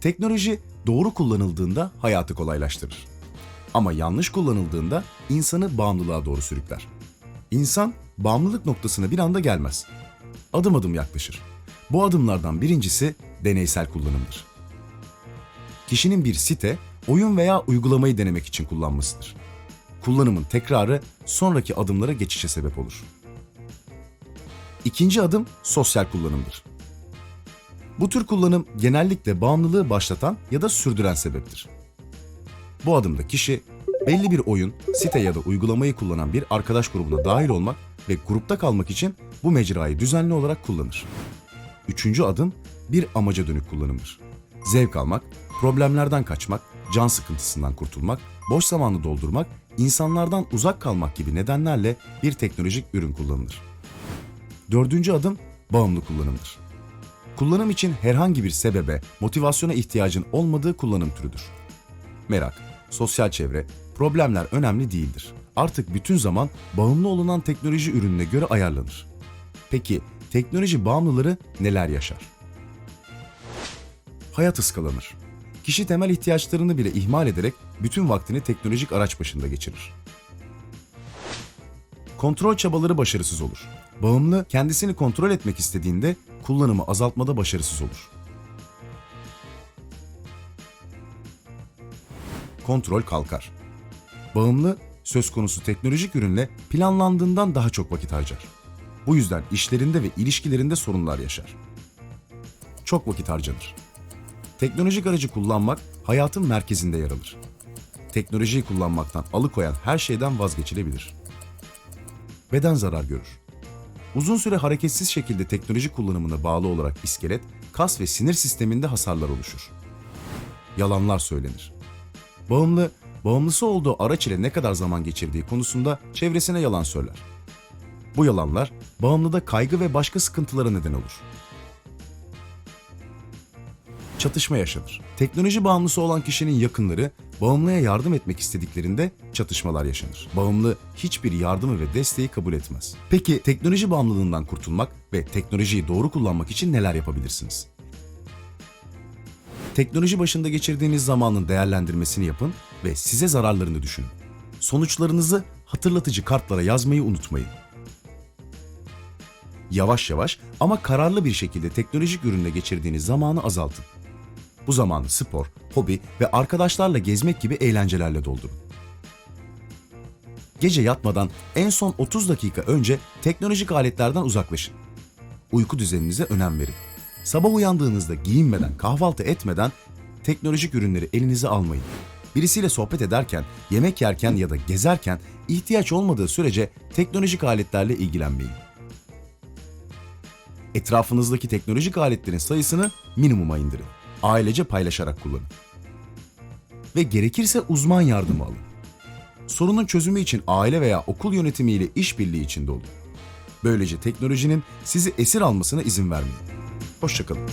Teknoloji doğru kullanıldığında hayatı kolaylaştırır. Ama yanlış kullanıldığında insanı bağımlılığa doğru sürükler. İnsan bağımlılık noktasına bir anda gelmez. Adım adım yaklaşır. Bu adımlardan birincisi deneysel kullanımdır. Kişinin bir site, oyun veya uygulamayı denemek için kullanmasıdır. Kullanımın tekrarı sonraki adımlara geçişe sebep olur. İkinci adım sosyal kullanımdır. Bu tür kullanım genellikle bağımlılığı başlatan ya da sürdüren sebeptir. Bu adımda kişi belli bir oyun, site ya da uygulamayı kullanan bir arkadaş grubuna dahil olmak ve grupta kalmak için bu mecrayı düzenli olarak kullanır. Üçüncü adım bir amaca dönük kullanımdır. Zevk almak, problemlerden kaçmak, can sıkıntısından kurtulmak, boş zamanı doldurmak, insanlardan uzak kalmak gibi nedenlerle bir teknolojik ürün kullanılır. Dördüncü adım bağımlı kullanımdır. Kullanım için herhangi bir sebebe, motivasyona ihtiyacın olmadığı kullanım türüdür. Merak, sosyal çevre, problemler önemli değildir. Artık bütün zaman bağımlı olunan teknoloji ürününe göre ayarlanır. Peki teknoloji bağımlıları neler yaşar? Hayat ıskalanır. Kişi temel ihtiyaçlarını bile ihmal ederek bütün vaktini teknolojik araç başında geçirir. Kontrol çabaları başarısız olur. Bağımlı kendisini kontrol etmek istediğinde kullanımı azaltmada başarısız olur. Kontrol kalkar. Bağımlı söz konusu teknolojik ürünle planlandığından daha çok vakit harcar. Bu yüzden işlerinde ve ilişkilerinde sorunlar yaşar. Çok vakit harcanır. Teknolojik aracı kullanmak hayatın merkezinde yer alır. Teknolojiyi kullanmaktan alıkoyan her şeyden vazgeçilebilir. Beden zarar görür. Uzun süre hareketsiz şekilde teknoloji kullanımına bağlı olarak iskelet, kas ve sinir sisteminde hasarlar oluşur. Yalanlar söylenir. Bağımlı, bağımlısı olduğu araç ile ne kadar zaman geçirdiği konusunda çevresine yalan söyler. Bu yalanlar bağımlıda kaygı ve başka sıkıntılara neden olur. Çatışma yaşanır. Teknoloji bağımlısı olan kişinin yakınları bağımlıya yardım etmek istediklerinde çatışmalar yaşanır. Bağımlı hiçbir yardımı ve desteği kabul etmez. Peki teknoloji bağımlılığından kurtulmak ve teknolojiyi doğru kullanmak için neler yapabilirsiniz? Teknoloji başında geçirdiğiniz zamanın değerlendirmesini yapın ve size zararlarını düşünün. Sonuçlarınızı hatırlatıcı kartlara yazmayı unutmayın. Yavaş yavaş ama kararlı bir şekilde teknolojik ürünle geçirdiğiniz zamanı azaltın. Bu zamanı spor, hobi ve arkadaşlarla gezmek gibi eğlencelerle doldurun. Gece yatmadan en son 30 dakika önce teknolojik aletlerden uzaklaşın. Uyku düzeninize önem verin. Sabah uyandığınızda giyinmeden, kahvaltı etmeden teknolojik ürünleri elinize almayın. Birisiyle sohbet ederken, yemek yerken ya da gezerken ihtiyaç olmadığı sürece teknolojik aletlerle ilgilenmeyin. Etrafınızdaki teknolojik aletlerin sayısını minimuma indirin. Ailece paylaşarak kullanın. Ve gerekirse uzman yardımı alın. Sorunun çözümü için aile veya okul yönetimiyle işbirliği içinde olun. Böylece teknolojinin sizi esir almasına izin vermeyin. Hoşçakalın.